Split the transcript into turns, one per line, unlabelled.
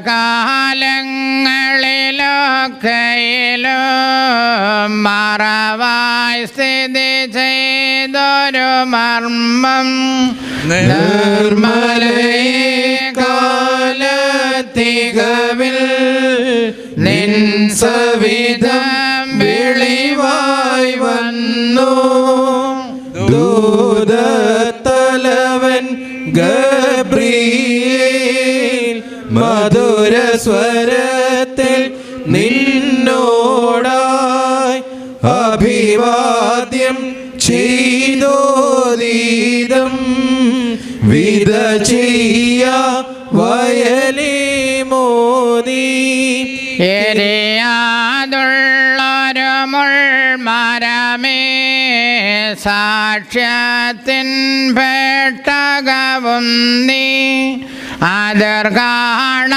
കാലങ്ങളിലൊക്കെയിലും മറവായി സ്ഥിതി ചെയ്തൊരു മർമ്മം
നിർമ്മലകാലത്തികവിൽ നിൻ സവിധം വിളിവായി വന്നു. ദൂതത്തലവൻ ഗബ്രിയേൽ മധുര സ്വരത്തിൽ നിന്നോടായി അഭിവാദ്യം ചെയ്തോദീതം വിത ചെയ്യ വയലി മോദി.
സാക്ഷ്യത്തിൻ പേട്ടകവും നീ കാണ